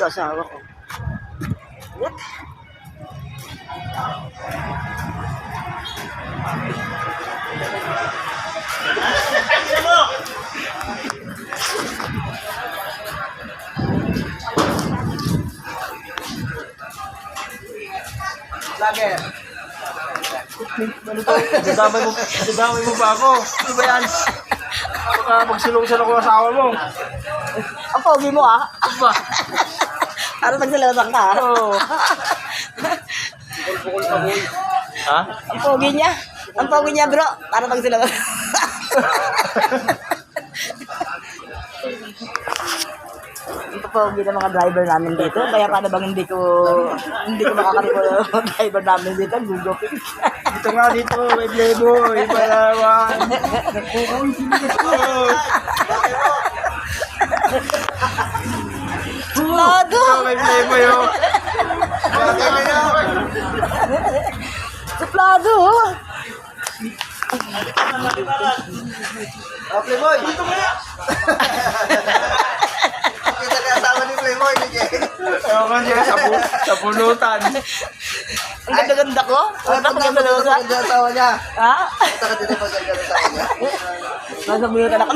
ko asawa ko. What? Lager. Dadamay mo, dadamay mo ba ako? Ano ba yan? Baka magsulong-sulong ko asawa mo. Ang pogi mo ah. Ba? Para nagsalatan ka ah. Oo. Bukol pa boy. Ha? Ang pogi niya. Ang pogi niya bro. Para magsalatan. Ang pogi ng mga driver namin dito. Kaya paano bang hindi ko hindi ko makakariko ng driver namin dito. Gugupin. Dito nga dito, may playboy, palawan. Lado! Oh, may playboy oh. Suplado! oh. Oh, Playboy. Dito mo na. Kita ka ni Jay. Ewan ko sa, pu- sa pulutan. Ang ganda-ganda ko. Ang ganda pa ko ang asawa niya? Ha? Kita ka din ang maganda asawa niya. Nasa buyutan ako.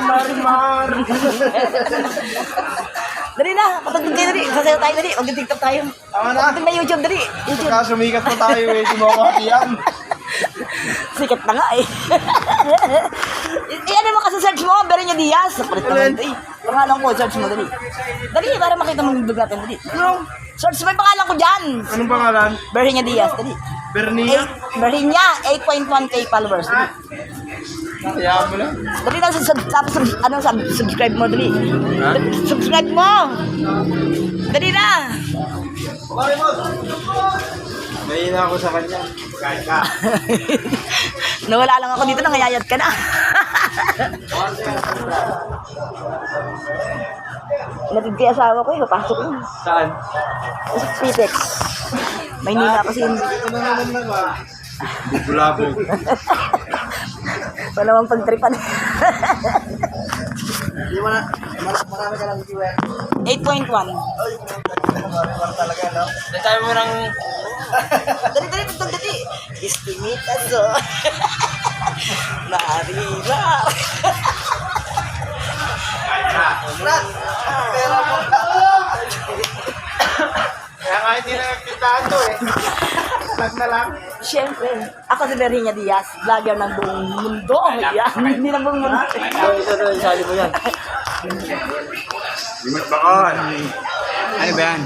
Marimar. Dali na, patagod kayo dali. Sasayaw tayo dali. Mag-tiktok tayo. Tama na. Pagdating may YouTube dali. YouTube. Saka sumikat pa tayo eh, mo hatiyan. Sikat na nga eh. Iyan mo kasi search mo, Bero niya Diaz. Kulit naman ito eh. Pangalan ko, search mo dali. Dali, para makita mo yung vlog natin dali. Yung, Search mo yung pangalan ko dyan. anong pangalan? Berhinya Diaz, dali. Bernia? Berhinya, 8.1k followers. Dali. Hayaan mo lang. Dali na, sub, tapos sub, ano, sub, subscribe mo, dali. Ha? Subscribe mo. Dali na. Mahina ako sa kanya. Kahit ka. Nawala lang ako dito, nangayayat ka na. Natid kay asawa ko, eh, papasok yun. Saan? Sa Pitex. Maynila kasi yun. Bulabog. Wala mang pagtripan. Na. mar- Marami ka lang viewer. 8.1. Marami talaga, no? Dahil mo ng... Dali, dali, dali, dali. Estimita so. Marila. Brad! Pero mo. Kaya nga hindi na nagkintaan to eh. Lag na lang. Siyempre, ako si Berhinya Diaz, vlogger ng buong mundo. Yan, hindi ng buong mundo. Ito doon, isali mo yan. Limit bakon. Ano ba yan?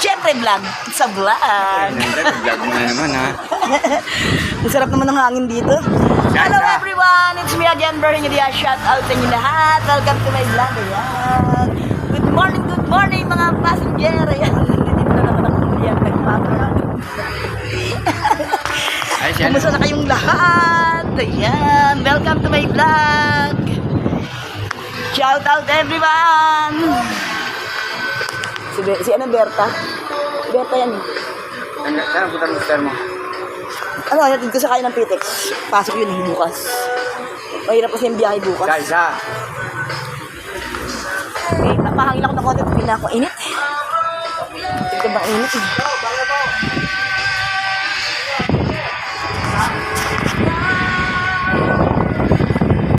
Siyempre, vlog. Sa vlog. Vlog mo na naman ha. Ang sarap naman ng hangin dito. Hello everyone! It's me again, Berhinya Diaz. Shout out sa inyo lahat. Welcome to my vlog. Ayan. Good morning, good morning mga passenger. Ayan, dito na naman ako. Ay, Kamusta na kayong lahat? Ayan, welcome to my vlog. Shout out everyone. Si, Be- si ano, Berta? Berta yan. eh. Saan ang putang mister mo? Ano, hatid ko sa kanya ng Pitex. Pasok yun eh, bukas. Mahirap kasi yung biyahe bukas. isa. Eh, napahangin ako ng konti, hindi na ako init. Tignan ba init eh.